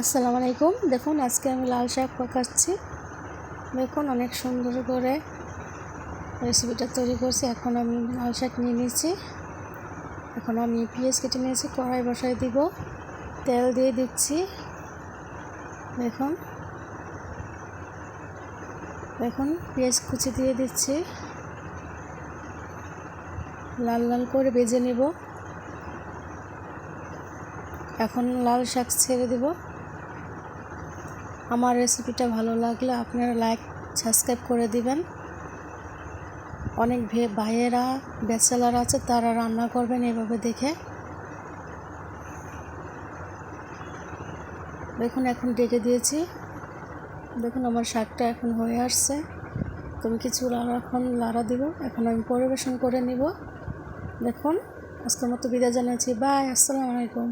আসসালামু আলাইকুম। দেখুন, আজকে আমি লাল শাক পাকাচ্ছি। দেখুন, অনেক সুন্দর করে রেসিপিটা তৈরি করছি। এখন আমি লাল শাক নিয়ে নিয়েছি। এখন আমি পেঁয়াজ কেটে নিয়েছি, কড়াই বসাই দিব, তেল দিয়ে দিচ্ছি। দেখুন এখন পেঁয়াজ কুচি দিয়ে দিচ্ছি। লাল লাল করে বেজে নেব। এখন লাল শাক ছেড়ে দেব। আমার রেসিপিটা ভালো লাগলে আপনারা লাইক সাবস্ক্রাইব করে দিবেন। অনেক ভে, ভাইয়েরা, ব্যাচেলার আছে, তারা রান্না করবেন এভাবে দেখে। দেখুন, এখন ডেকে দিয়েছি। দেখুন, আমার শাকটা এখন হয়ে আসছে। তুমি কিছু এখন লাড়া দিব। এখন আমি পরিবেশন করে নিব। দেখুন, আজকের মতো বিদায় জানাচ্ছি বাই আসসালামু আলাইকুম।